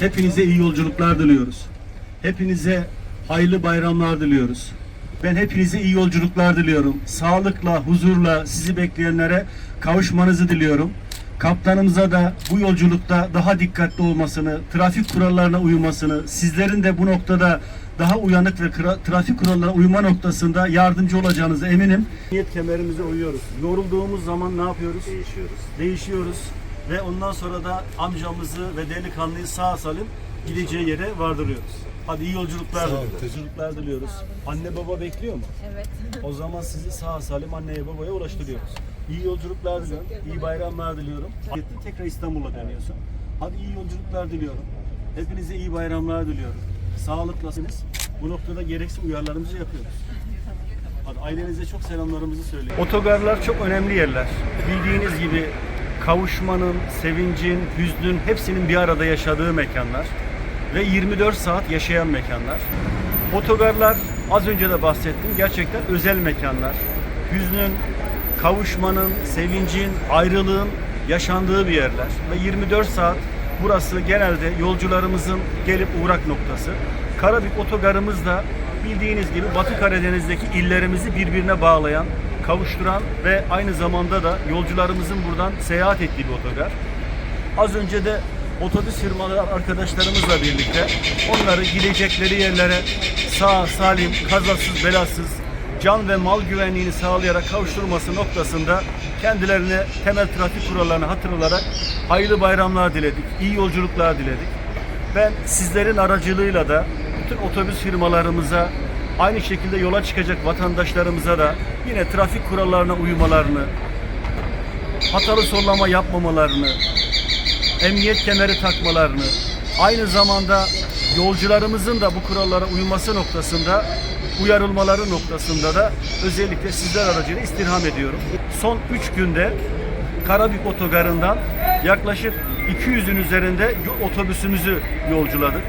Hepinize iyi yolculuklar diliyoruz. Hepinize hayırlı bayramlar diliyoruz. Ben hepinize iyi yolculuklar diliyorum. Sağlıkla, huzurla sizi bekleyenlere kavuşmanızı diliyorum. Kaptanımıza da bu yolculukta daha dikkatli olmasını, trafik kurallarına uymasını, sizlerin de bu noktada daha uyanık ve trafik kurallarına uyma noktasında yardımcı olacağınıza eminim. Niyet kemerimize uyuyoruz. Yorulduğumuz zaman ne yapıyoruz? Değişiyoruz. Değişiyoruz ve ondan sonra da amcamızı ve delikanlıyı sağ salim gideceği yere vardırıyoruz. Hadi iyi yolculuklar diliyoruz. Yolculuklar diliyoruz. Anne baba bekliyor mu? Evet. O zaman sizi sağ salim anneye babaya ulaştırıyoruz. İyi yolculuklar diliyorum. iyi bayramlar diliyorum. Tekrar İstanbul'a dönüyorsun. Hadi iyi yolculuklar diliyorum. Hepinize iyi bayramlar diliyorum. Sağlıklasınız. Bu noktada gereksiz uyarılarımızı yapıyoruz. Hadi ailenize çok selamlarımızı söyleyin. Otogarlar çok önemli yerler. Bildiğiniz gibi kavuşmanın, sevincin, hüznün hepsinin bir arada yaşadığı mekanlar ve 24 saat yaşayan mekanlar. Otogarlar az önce de bahsettim gerçekten özel mekanlar. Hüznün, kavuşmanın, sevincin, ayrılığın yaşandığı bir yerler ve 24 saat burası genelde yolcularımızın gelip uğrak noktası. Karabük otogarımız da bildiğiniz gibi Batı Karadeniz'deki illerimizi birbirine bağlayan, kavuşturan ve aynı zamanda da yolcularımızın buradan seyahat ettiği bir otogar. Az önce de otobüs firmaları arkadaşlarımızla birlikte onları gidecekleri yerlere sağ salim, kazasız, belasız, can ve mal güvenliğini sağlayarak kavuşturması noktasında kendilerine temel trafik kurallarını hatırlayarak hayırlı bayramlar diledik, iyi yolculuklar diledik. Ben sizlerin aracılığıyla da bütün otobüs firmalarımıza aynı şekilde yola çıkacak vatandaşlarımıza da yine trafik kurallarına uymalarını, hatalı sollama yapmamalarını, emniyet kemeri takmalarını, aynı zamanda yolcularımızın da bu kurallara uyması noktasında uyarılmaları noktasında da özellikle sizler aracıyla istirham ediyorum. Son 3 günde Karabük Otogarı'ndan yaklaşık 200'ün üzerinde otobüsümüzü yolculadık.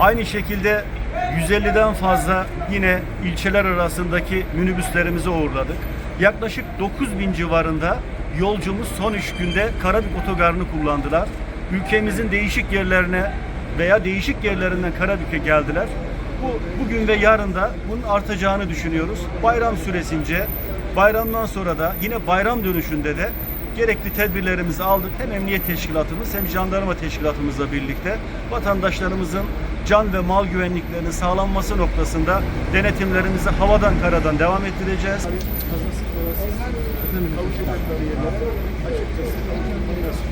Aynı şekilde 150'den fazla yine ilçeler arasındaki minibüslerimizi uğurladık. Yaklaşık 9000 civarında yolcumuz son 3 günde Karabük Otogarı'nı kullandılar. Ülkemizin değişik yerlerine veya değişik yerlerinden Karabük'e geldiler. Bu bugün ve yarın da bunun artacağını düşünüyoruz. Bayram süresince, bayramdan sonra da yine bayram dönüşünde de Gerekli tedbirlerimizi aldık. Hem emniyet teşkilatımız hem jandarma teşkilatımızla birlikte vatandaşlarımızın can ve mal güvenliklerinin sağlanması noktasında denetimlerimizi havadan karadan devam ettireceğiz. Kavuşacakları yerlere açıkçası kavuşacakları